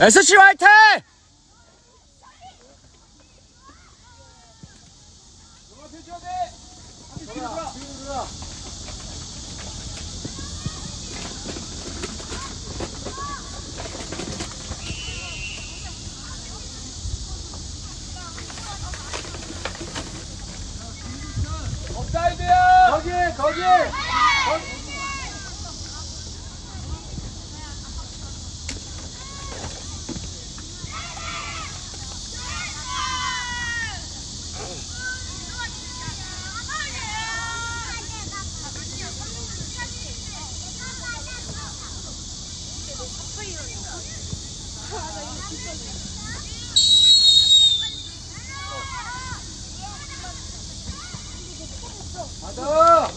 SC 화이팅! 거기 거기 맞아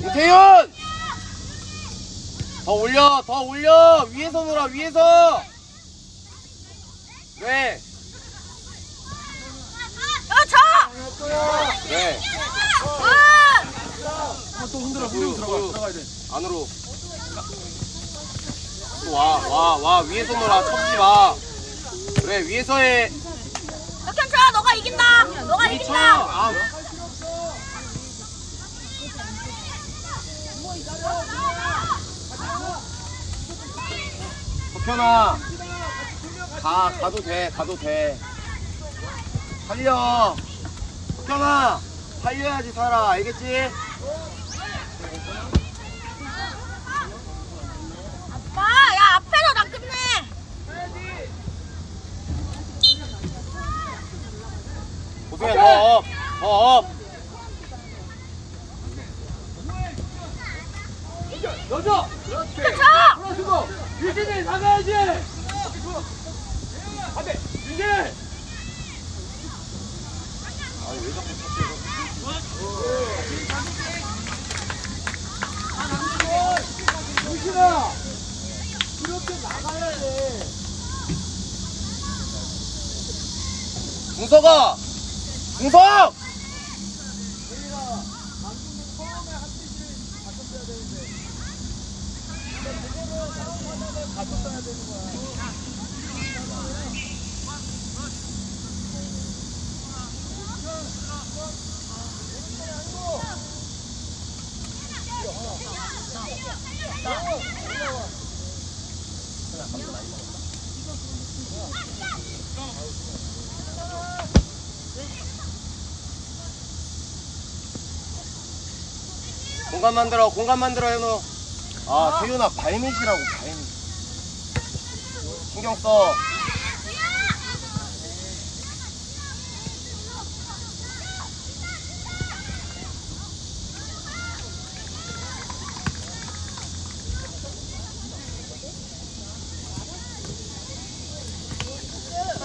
우태윤! 더 올려, 더 올려! 위에서 놀아, 위에서! 왜? 아, 저! 왜? 아! 또 흔들어 흔들어 들어가 들어가야 돼 안으로. 또 와, 와, 와, 위에서 놀아, 쳤지 마. 그래, 위에서 해. 혁현 쳐! 너가 이긴다! 너가. 이긴다! 아, 석현아. 가, 가도 돼, 가도 돼. 살려. 석현아, 살려야지 살아, 알겠지? 아빠! 야, 앞에서 나 끝내! 고승현, 더 업, 더 업. 여자 쳐! 풀어주고 유진이 나가야지 안 돼 유진 아니, 왜 자꾸 쳤지? 유진아 이렇게 나가야 돼 중석아! 중석! 공간 만들어, 공간 만들어, 현우. 아, 태윤아, 발밑이라고, 발밑. 신경 써.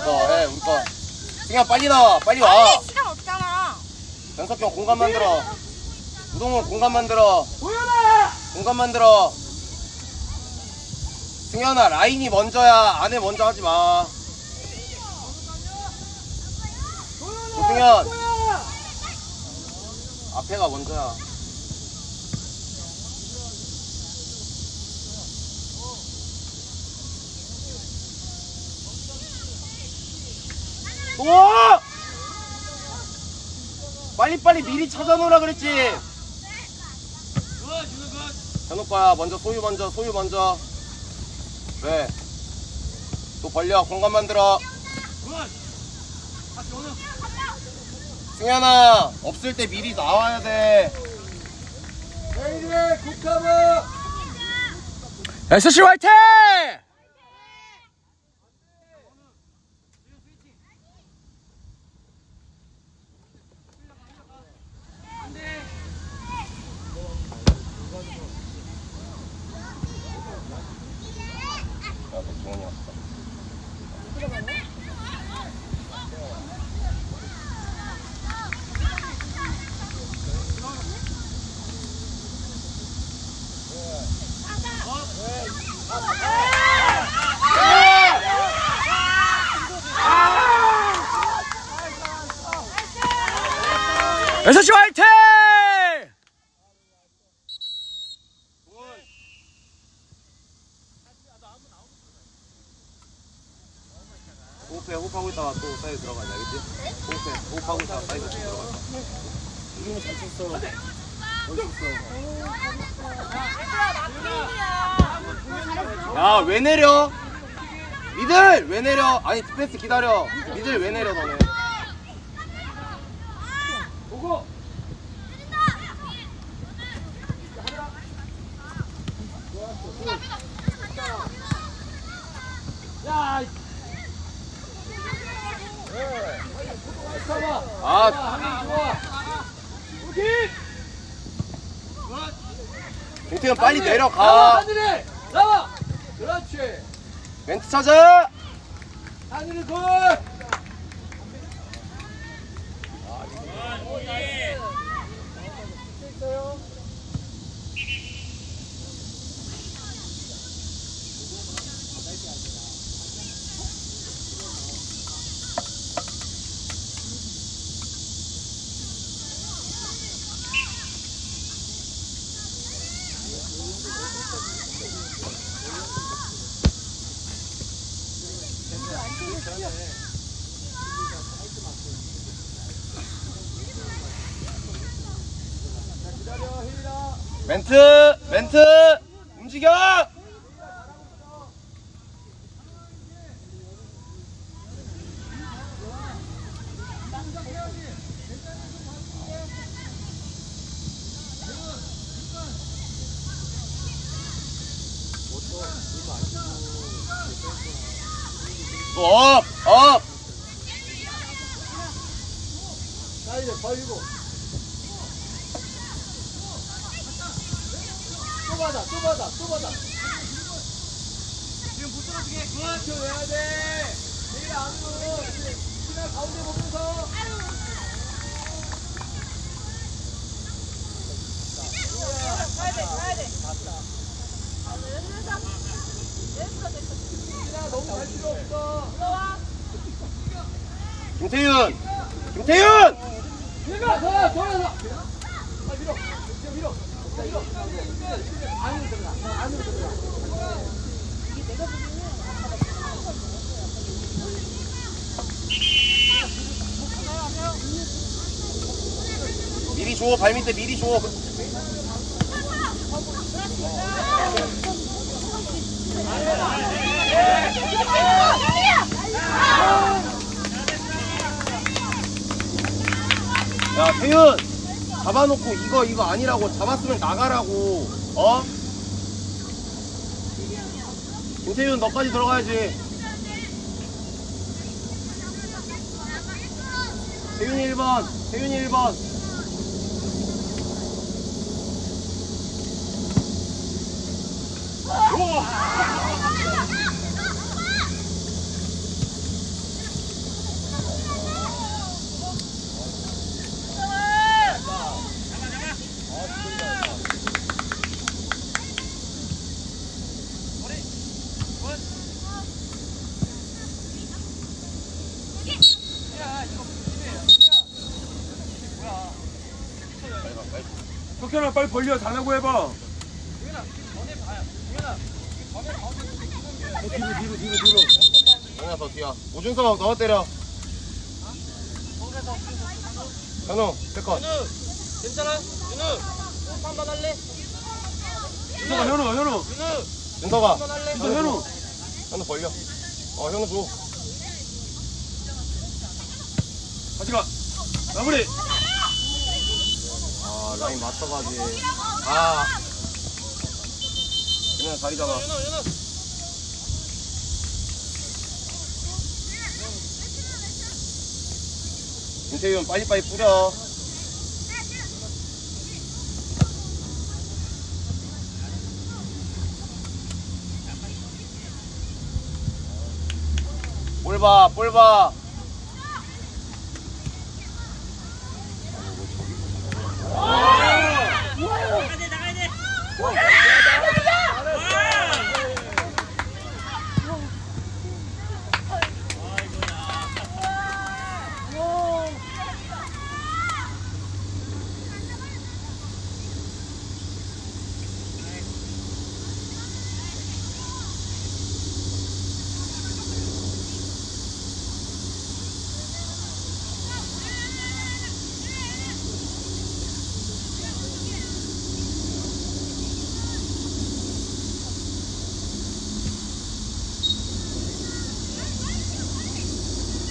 어, 해, 우리 거. 승현아, 빨리 나와, 빨리 와. 빨리 시간 없잖아. 연석형 공간 만들어. 우동훈 공간 만들어. 보여라 공간 만들어. 승현아 라인이 먼저야. 안에 먼저 하지 마. 고승현 앞에가 먼저야. 오! 빨리빨리 미리 찾아놓으라 그랬지. 거야. 먼저 소유 먼저, 소유 먼저. 네. 또 벌려. 공간 만들어. 승현아, 없을 때 미리 나와야 돼. 내일의 국가부 SC 화이팅! 여섯 시 화이팅! 호흡하고 있다가 또 사이드 들어가자 알겠지? 호흡해 호흡하고 있다가 사이드 들어가자 야왜 내려? 미들 왜 내려? 아니 디펜스 기다려 미들 왜 내려 너네 보고. 야. 아. 동태현 빨리 내려가 하늘에 나와. 그렇지. 멘트 찾아 하늘에 골. 멘트 멘트 움직여 업! 업! 자 이제 벌리고. 또 받아, 또 받아, 또 받아. 지금 못 떨어지게 그만 켜내야 돼. 내일 안으로. 그냥 가운데 보면서. 그냥 너무 갈 필요 없어. 김태윤! 김태윤! 얘가 더, 더, 더. 아, 밀어. 밀어, 밀어. 자, 밀어. 안으로 들어가. 안으로 들어가. 미리 줘, 발 밑에 미리 줘. 야, 태윤! 잡아놓고 이거, 이거 아니라고. 잡았으면 나가라고. 어? 김태윤, 너까지 들어가야지. 태윤이 1번, 태윤이 1번. 석현아 빨리 벌려 달라고 해봐. 뒤로, 뒤로, 뒤로, 뒤로. 아니야 더 뒤야 오준성 너가 때려 현우 세컨 준서가 현우 현우. 준서가 준서 현우. 현우 벌려. 어 현우 줘. 같이 가. 마무리 아 라인 맞춰가지. 아. 그냥 자리 잡아. 김태윤 빨리빨리 뿌려. 볼봐 볼봐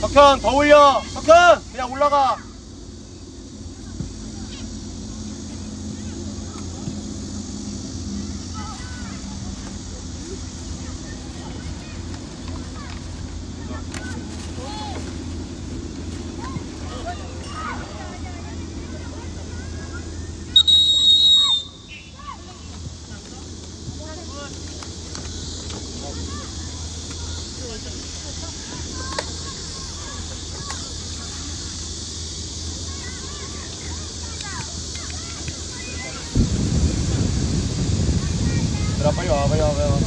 석현 더 올려. 석현 그냥 올라가 얘들아